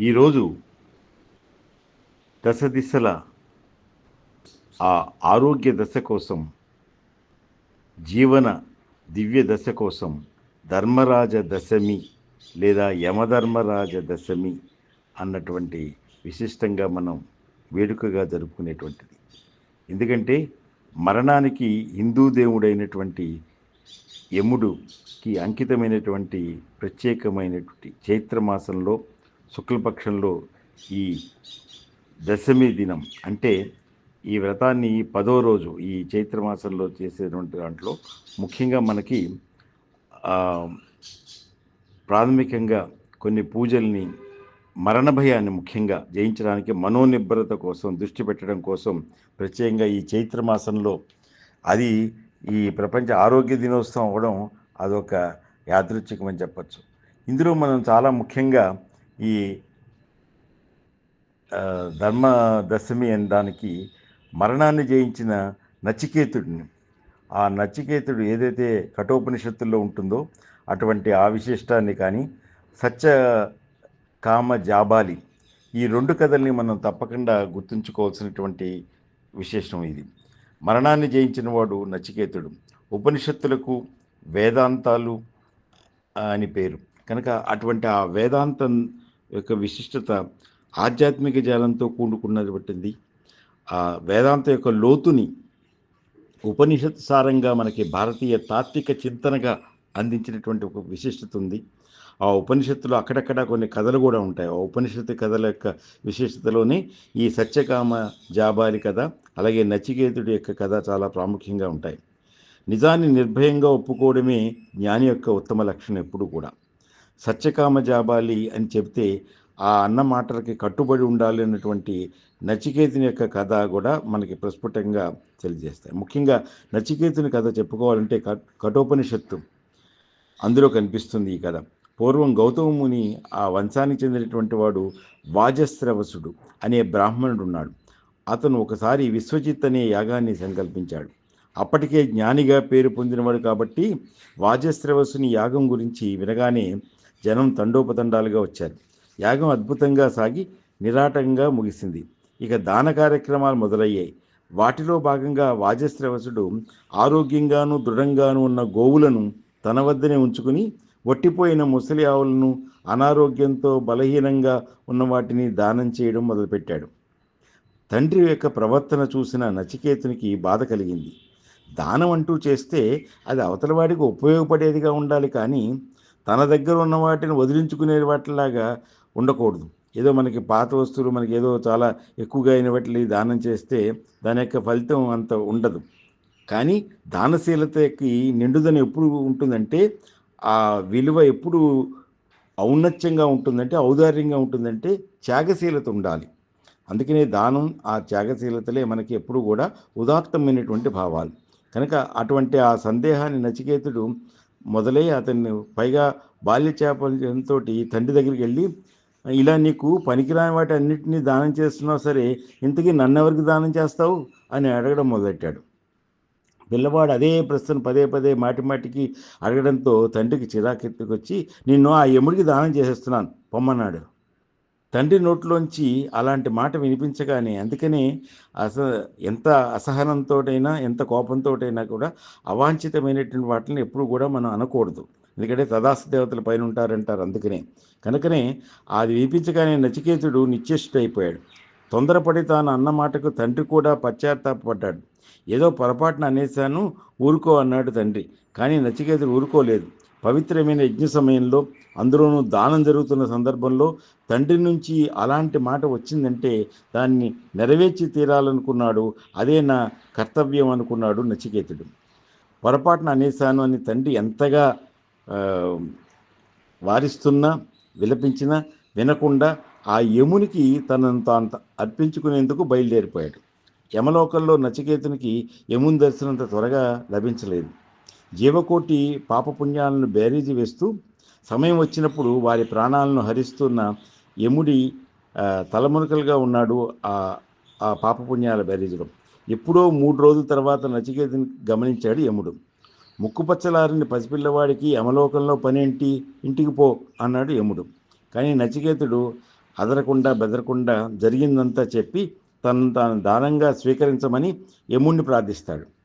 ఈరోజు దశ దిశల ఆ ఆరోగ్య దశ కోసం జీవన దివ్య దశ కోసం ధర్మరాజ దశమి లేదా యమధర్మరాజ దశమి అన్నటువంటి విశిష్టంగా మనం వేడుకగా జరుపుకునేటువంటిది. ఎందుకంటే మరణానికి హిందూ దేవుడైనటువంటి యముడుకి అంకితమైనటువంటి ప్రత్యేకమైనటువంటి చైత్రమాసంలో శుక్లపక్షంలో ఈ దశమి దినం అంటే ఈ వ్రతాన్ని పదో రోజు ఈ చైత్రమాసంలో చేసేటువంటి దాంట్లో ముఖ్యంగా మనకి ప్రాథమికంగా కొన్ని పూజల్ని మరణ భయాన్ని ముఖ్యంగా జయించడానికి మనోనిబ్బరత కోసం దృష్టి పెట్టడం కోసం ప్రత్యేకంగా ఈ చైత్రమాసంలో అది ఈ ప్రపంచ ఆరోగ్య దినోత్సవం అవ్వడం అదొక యాదృచ్ఛికమని చెప్పచ్చు. ఇందులో మనం చాలా ముఖ్యంగా ఈ ధర్మదశమి ధర్మ దశమి అనే దానికి మరణాన్ని జయించిన నచికేతుడిని. ఆ నచికేతుడు ఏదైతే కఠోపనిషత్తుల్లో ఉంటుందో అటువంటి ఆ విశిష్టాన్ని కానీ సత్య కామ జాబాలి ఈ రెండు కథల్ని మనం తప్పకుండా గుర్తుంచుకోవాల్సినటువంటి విశేషం ఇది. మరణాన్ని జయించిన వాడు నచికేతుడు. ఉపనిషత్తులకు వేదాంతాలు అని పేరు. కనుక అటువంటి ఆ వేదాంతం యొక్క విశిష్టత ఆధ్యాత్మిక జాలంతో కూడుకున్నటువంటిది ఆ వేదాంత యొక్క లోతుని ఉపనిషత్ సారంగా మనకి భారతీయ తాత్విక చింతనగా అందించినటువంటి ఒక విశిష్టత ఉంది. ఆ ఉపనిషత్తులో అక్కడక్కడ కొన్ని కథలు కూడా ఉంటాయి. ఆ ఉపనిషత్తు కథల యొక్క విశిష్టతలోనే ఈ సత్యకామ జాబాలి కథ అలాగే నచికేతుడి యొక్క కథ చాలా ప్రాముఖ్యంగా ఉంటాయి. నిజాన్ని నిర్భయంగా ఒప్పుకోవడమే జ్ఞాని యొక్క ఉత్తమ లక్షణం ఎప్పుడు కూడా. సత్యకామ జాబాలి అని చెప్తే ఆ అన్న మాటలకి కట్టుబడి ఉండాలి అన్నటువంటి నచికేతుని యొక్క కథ కూడా మనకి ప్రస్ఫుటంగా తెలియజేస్తాయి. ముఖ్యంగా నచికేతుని కథ చెప్పుకోవాలంటే కఠోపనిషత్తు అందులో కనిపిస్తుంది ఈ కథ. పూర్వం గౌతమ ముని ఆ వంశానికి చెందినటువంటి వాడు వాజస్రవసుడు అనే బ్రాహ్మణుడు ఉన్నాడు. అతను ఒకసారి విశ్వజిత్ అనే యాగాన్ని సంకల్పించాడు. అప్పటికే జ్ఞానిగా పేరు పొందినవాడు కాబట్టి వాజస్రవసుని యాగం గురించి వినగానే జనం తండోపతండాలుగా వచ్చారు. యాగం అద్భుతంగా సాగి నిరాటంగా ముగిసింది. ఇక దాన కార్యక్రమాలు మొదలయ్యాయి. వాటిలో భాగంగా వాజశ్రవసుడు ఆరోగ్యంగాను దృఢంగాను ఉన్న గోవులను తన వద్దనే ఉంచుకుని ఒట్టిపోయిన ముసలి ఆవులను అనారోగ్యంతో బలహీనంగా ఉన్న వాటిని దానం చేయడం మొదలుపెట్టాడు. తండ్రి యొక్క ప్రవర్తన చూసిన నచికేతునికి బాధ కలిగింది. దానం అంటూ చేస్తే అది అవతలవాడికి ఉపయోగపడేదిగా ఉండాలి కానీ తన దగ్గర ఉన్న వాటిని వదిలించుకునే వాటిలాగా ఉండకూడదు. ఏదో మనకి పాత వస్తువులు మనకి ఏదో చాలా ఎక్కువగా అయిన వాటిని దానం చేస్తే దాని యొక్క ఫలితం అంత ఉండదు. కానీ దానశీలతకి నిండుదనం ఎప్పుడు ఉంటుందంటే ఆ విలువ ఎప్పుడు ఔన్నత్యంగా ఉంటుందంటే ఔదార్యంగా ఉంటుందంటే త్యాగశీలత ఉండాలి. అందుకనే దానం ఆ త్యాగశీలతలే మనకి ఎప్పుడు కూడా ఉదాత్తమైనటువంటి భావాలు. కనుక అటువంటి ఆ సందేహాన్ని నచికేతుడు మొదలై అతన్ని పైగా బాల్య చేపలతో తండ్రి దగ్గరికి వెళ్ళి ఇలా నీకు పనికిరాని వాటి అన్నింటినీ దానం చేస్తున్నావు సరే ఇంతకీ నన్నెవరికి దానం చేస్తావు? అని అడగడం మొదలెట్టాడు. పిల్లవాడు అదే ప్రశ్న పదే పదే మాటి మాటికి అడగడంతో తండ్రికి చిరాకెత్తుకొచ్చి నిన్ను ఆ యముడికి దానం చేసేస్తున్నాను పొమ్మన్నాడు. తండ్రి నోట్లోంచి అలాంటి మాట వినిపించగానే అందుకనే అస ఎంత అసహనంతోటైనా ఎంత కోపంతోటైనా కూడా అవాంఛితమైనటువంటి వాటిని ఎప్పుడు కూడా మనం అనకూడదు. ఎందుకంటే తదాస దేవతల పైన ఉంటారంటారు అందుకనే. కనుకనే అది వినిపించగానే నచికేతుడు నిశ్చేష్టుడైపోయాడు. తొందరపడి తాను అన్న మాటకు తండ్రి కూడా పశ్చాత్తాపడ్డాడు. ఏదో పొరపాటున అనేశాను ఊరుకో అన్నాడు తండ్రి. కానీ నచికేతుడు ఊరుకోలేదు. పవిత్రమైన యజ్ఞ సమయంలో అందులోనూ దానం జరుగుతున్న సందర్భంలో తండ్రి నుంచి అలాంటి మాట వచ్చిందంటే దాన్ని నెరవేర్చి తీరాలనుకున్నాడు. అదే నా కర్తవ్యం అనుకున్నాడు నచికేతుడు. పొరపాటున అనేశాను అని తండ్రి ఎంతగా వారిస్తున్నా విలపించినా వినకుండా ఆ యమునికి తనను తాను అర్పించుకునేందుకు బయలుదేరిపోయాడు. యమలోకంలో నచికేతునికి యముని దర్శనంత త్వరగా లభించలేదు. జీవకోటి పాపపుణ్యాలను బేరీజు వేస్తూ సమయం వచ్చినప్పుడు వారి ప్రాణాలను హరిస్తున్న యముడి తలమునకలుగా ఉన్నాడు ఆ ఆ పాపపుణ్యాల బేరీజులో ఎప్పుడో మూడు రోజుల తర్వాత నచికేతుని గమనించాడు యముడు. ముక్కుపచ్చలారిని పసిపిల్లవాడికి యమలోకంలో పనేంటి? ఇంటికి పో అన్నాడు యముడు. కానీ నచికేతుడు అదరకుండా బెదరకుండా జరిగిందంతా చెప్పి తను తాను దానంగా స్వీకరించమని యముణ్ణి ప్రార్థిస్తాడు.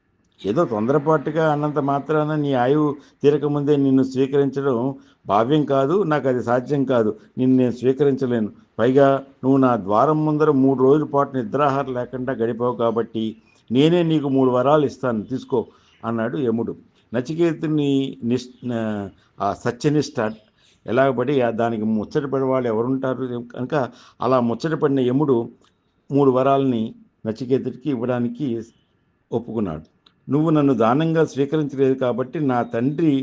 ఏదో తొందరపాటుగా అన్నంత మాత్రాన నీ ఆయువు తీరకముందే నిన్ను స్వీకరించడం భావ్యం కాదు నాకు అది సాధ్యం కాదు. నిన్ను నేను స్వీకరించలేను. పైగా నువ్వు నా ద్వారం ముందర మూడు రోజుల పాటు నిద్రాహారం లేకుండా గడిపావు కాబట్టి నేనే నీకు మూడు వరాలు ఇస్తాను. తీసుకో అన్నాడు యముడు. నచికేతుని నిష్ ఆ సత్యనిష్ట ఎలాగబడి పడి దానికి ముచ్చటపడే వాళ్ళు ఎవరుంటారు? కనుక అలా ముచ్చటపడిన యముడు మూడు వరాలని నచికేతుడికి ఇవ్వడానికి ఒప్పుకున్నాడు. నువ్వు నన్ను దానంగా స్వీకరించలేదు కాబట్టి నా తండ్రి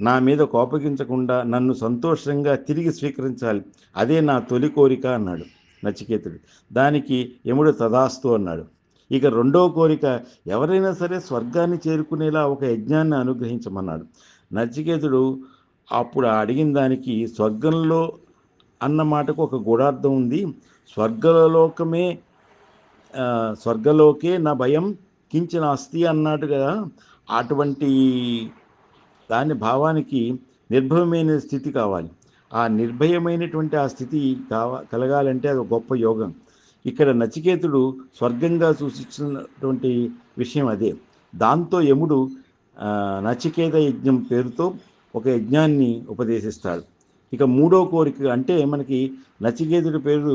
నా మీద కోపగించకుండా నన్ను సంతోషంగా తిరిగి స్వీకరించాలి. అదే నా తొలి కోరిక అన్నాడు నచికేతుడు. దానికి యముడు తదాస్తు అన్నాడు. ఇక రెండో కోరిక ఎవరైనా సరే స్వర్గాన్ని చేరుకునేలా ఒక యజ్ఞాన్ని అనుగ్రహించమన్నాడు. నచికేతుడు అప్పుడు అడిగిన దానికి స్వర్గంలో అన్న మాటకు ఒక గూఢార్థం ఉంది. స్వర్గలోకమే స్వర్గలోకే నా భయం కించిన అస్థి అన్నట్టుగా కదా అటువంటి దాని భావానికి నిర్భయమైన స్థితి కావాలి. ఆ నిర్భయమైనటువంటి ఆ స్థితి కావ కలగాలంటే అది ఒక గొప్ప యోగం. ఇక్కడ నచికేతుడు స్వర్గంగా సూచించినటువంటి విషయం అదే. దాంతో యముడు నచికేత యజ్ఞం పేరుతో ఒక యజ్ఞాన్ని ఉపదేశిస్తాడు. ఇక మూడో కోరిక అంటే మనకి నచికేతుడి పేరు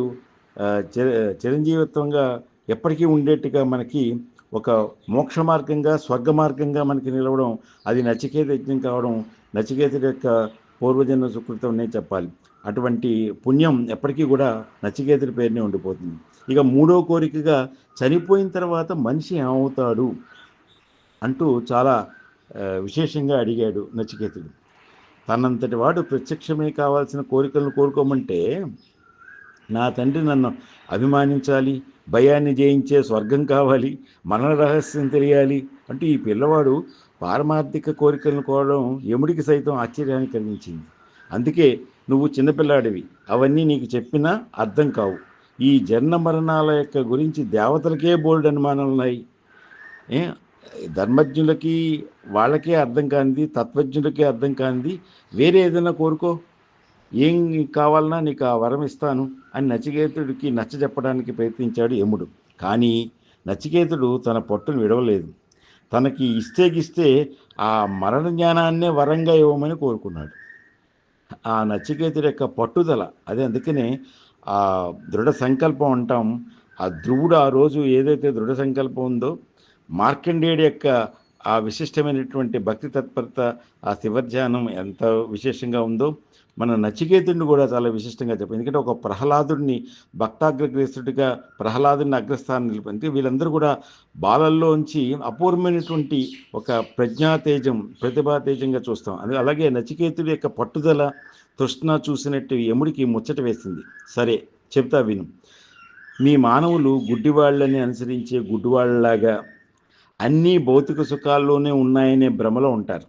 చిర చిరంజీవిత్వంగా ఎప్పటికీ ఉండేట్టుగా మనకి ఒక మోక్ష మార్గంగా స్వర్గ మార్గంగా మనకి నిలవడం అది నచికేత యజ్ఞం కావడం నచికేతుడి యొక్క పూర్వజన్మ సుకృతంనే చెప్పాలి. అటువంటి పుణ్యం ఎప్పటికీ కూడా నచికేతుడి పేరునే ఉండిపోతుంది. ఇక మూడో కోరికగా చనిపోయిన తర్వాత మనిషి ఏమవుతాడు అంటూ చాలా విశేషంగా అడిగాడు నచికేతుడు. తనంతటి వాడు ప్రత్యక్షమే కావాల్సిన కోరికలను కోరుకోమంటే నా తండ్రి నన్ను అభిమానించాలి భయాన్ని జయించే స్వర్గం కావాలి మరణ రహస్యం తెలియాలి అంటూ ఈ పిల్లవాడు పారమార్థిక కోరికలను కోరడం యముడికి సైతం ఆశ్చర్యాన్ని కలిగించింది. అందుకే నువ్వు చిన్నపిల్లాడివి అవన్నీ నీకు చెప్పినా అర్థం కావు. ఈ జన్మ మరణాల యొక్క గురించి దేవతలకే బోల్డ్ అనుమానాలు ఉన్నాయి. ధర్మజ్ఞులకి వాళ్ళకే అర్థం కానిది తత్వజ్ఞులకే అర్థం కానిది వేరే ఏదైనా కోరుకో. ఏం కావాలన్నా నీకు ఆ వరం ఇస్తాను అని నచికేతుడికి నచ్చ చెప్పడానికి ప్రయత్నించాడు యముడు. కానీ నచికేతుడు తన పట్టును విడవలేదు. తనకి ఇస్తే గిస్తే ఆ మరణ జ్ఞానాన్నే వరంగా ఇవ్వమని కోరుకున్నాడు. ఆ నచికేతుడి యొక్క పట్టుదల అదే అందుకనే ఆ దృఢ సంకల్పం అంటాం. ఆ ధ్రువుడు ఆ రోజు ఏదైతే దృఢ సంకల్పం ఉందో మార్కండేయుడి యొక్క ఆ విశిష్టమైనటువంటి భక్తి తత్పరత ఆ శివధ్యానం ఎంత విశేషంగా ఉందో మన నచికేతుడిని కూడా చాలా విశిష్టంగా చెప్పారు. ఎందుకంటే ఒక ప్రహ్లాదుడిని భక్తాగ్రగ్రస్తుడిగా ప్రహ్లాదుని అగ్రస్థానం నిలిపింది వీళ్ళందరూ కూడా బాలల్లోంచి అపూర్వమైనటువంటి ఒక ప్రజ్ఞాతేజం ప్రతిభాతేజంగా చూస్తాం. అది అలాగే నచికేతుడి యొక్క పట్టుదల తృష్ణ చూసినట్టు యముడికి ముచ్చట వేసింది. సరే చెప్తా విను. మీ మానవులు గుడ్డివాళ్ళని అనుసరించే గుడ్డివాళ్ళలాగా అన్నీ భౌతిక సుఖాల్లోనే ఉన్నాయనే భ్రమలో ఉంటారు.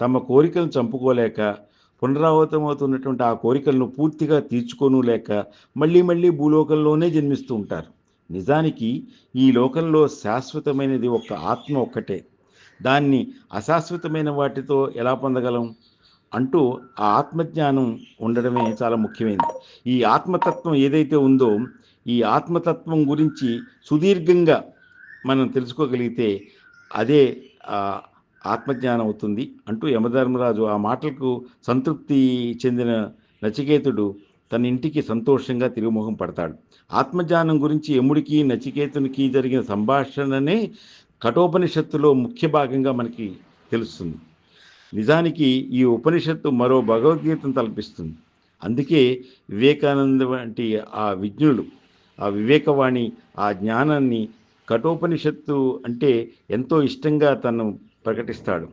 తమ కోరికలను చంపుకోలేక పునరావృతమవుతున్నటువంటి ఆ కోరికలను పూర్తిగా తీర్చుకోను లేక మళ్ళీ మళ్ళీ భూలోకంలోనే జన్మిస్తూ ఉంటారు. నిజానికి ఈ లోకంలో శాశ్వతమైనది ఒక ఆత్మ ఒక్కటే. దాన్ని అశాశ్వతమైన వాటితో ఎలా పొందగలం? అంటూ ఆ ఆత్మజ్ఞానం ఉండడమే చాలా ముఖ్యమైనది. ఈ ఆత్మతత్వం ఏదైతే ఉందో ఈ ఆత్మతత్వం గురించి సుదీర్ఘంగా మనం తెలుసుకోగలిగితే అదే ఆత్మజ్ఞానం అవుతుంది అంటూ యమధర్మరాజు ఆ మాటలకు సంతృప్తి చెందిన నచికేతుడు తన ఇంటికి సంతోషంగా తిరుగుముఖం పడతాడు. ఆత్మజ్ఞానం గురించి యముడికి నచికేతునికి జరిగిన సంభాషణనే కఠోపనిషత్తులో ముఖ్య భాగంగా మనకి తెలుస్తుంది. నిజానికి ఈ ఉపనిషత్తు మరో భగవద్గీతను తలపిస్తుంది. అందుకే వివేకానంద వంటి ఆ విజ్ఞులు ఆ వివేకవాణి ఆ జ్ఞానాన్ని కఠోపనిషత్తు అంటే ఎంతో ఇష్టంగా తను ప్రకటిస్తాడు.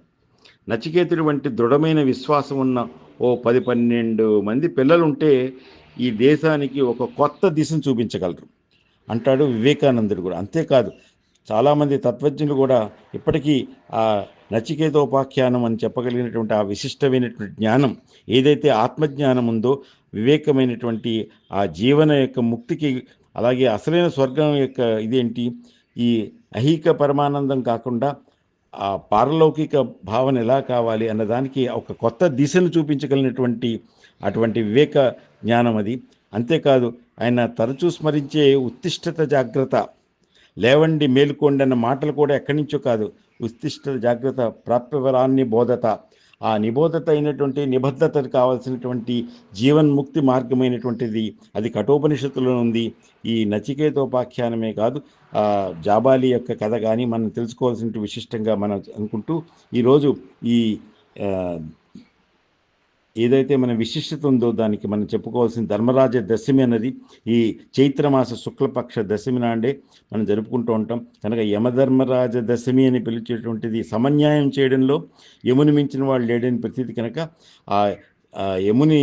నచికేతుడి వంటి దృఢమైన విశ్వాసం ఉన్న ఓ పది పన్నెండు మంది పిల్లలుంటే ఈ దేశానికి ఒక కొత్త దిశను చూపించగలరు. అంటాడు వివేకానందుడు కూడా. అంతేకాదు చాలామంది తత్వజ్ఞులు కూడా ఇప్పటికీ ఆ నచికేతోపాఖ్యానం అని చెప్పగలిగినటువంటి ఆ విశిష్టమైనటువంటి జ్ఞానం ఏదైతే ఆత్మజ్ఞానం ఉందో వివేకమైనటువంటి ఆ జీవన యొక్క ముక్తికి అలాగే అసలైన స్వర్గం యొక్క ఇదేంటి? ఈ అహీక పరమానందం కాకుండా ఆ పారలౌకిక భావన ఎలా కావాలి అన్నదానికి ఒక కొత్త దిశను చూపించగలిగినటువంటి అటువంటి వివేక జ్ఞానం అది. అంతేకాదు ఆయన తరచూ స్మరించే ఉత్తిష్టత జాగ్రత్త. లేవండి మేలుకోండి అన్న మాటలు కూడా ఎక్కడి నుంచో కాదు. ఉత్తిష్ట జాగ్రత్త ప్రాప్యవరాన్ని బోధత. ఆ నిబోధత అయినటువంటి నిబద్ధతకు కావాల్సినటువంటి జీవన్ముక్తి మార్గమైనటువంటిది అది కఠోపనిషత్తులో ఉంది. ఈ నచికేతోపాఖ్యానమే కాదు జాబాలి యొక్క కథ కానీ మనం తెలుసుకోవాల్సిన విశిష్టంగా మనం అనుకుంటూ ఈరోజు ఈ ఏదైతే మన విశిష్టత ఉందో దానికి మనం చెప్పుకోవాల్సిన ధర్మరాజ దశమి అన్నది ఈ చైత్రమాస శుక్లపక్ష దశమి నాడే మనం జరుపుకుంటూ ఉంటాం. కనుక యమధర్మరాజ దశమి అని పిలిచేటువంటిది సమన్యాయం చేయడంలో యముని మించిన వాళ్ళు లేడని ప్రతీతి కనుక ఆ యముని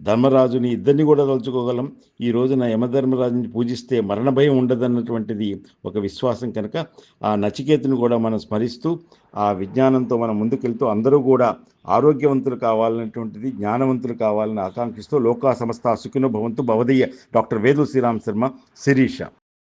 ధర్మరాజుని ఇద్దరిని కూడా తలుచుకోగలం. ఈ రోజున యమధర్మరాజుని పూజిస్తే మరణ భయం ఉండదన్నటువంటిది ఒక విశ్వాసం కనుక ఆ నచికేతుని కూడా మనం స్మరిస్తూ ఆ విజ్ఞానంతో మనం ముందుకెళ్తూ అందరూ కూడా ఆరోగ్యవంతులు కావాలన్నటువంటిది జ్ఞానవంతులు కావాలని ఆకాంక్షిస్తూ లోకా సంస్థ సుఖినో భవంతు భవదీయ డాక్టర్ వేదు శ్రీరామ్ శర్మ శిరీష.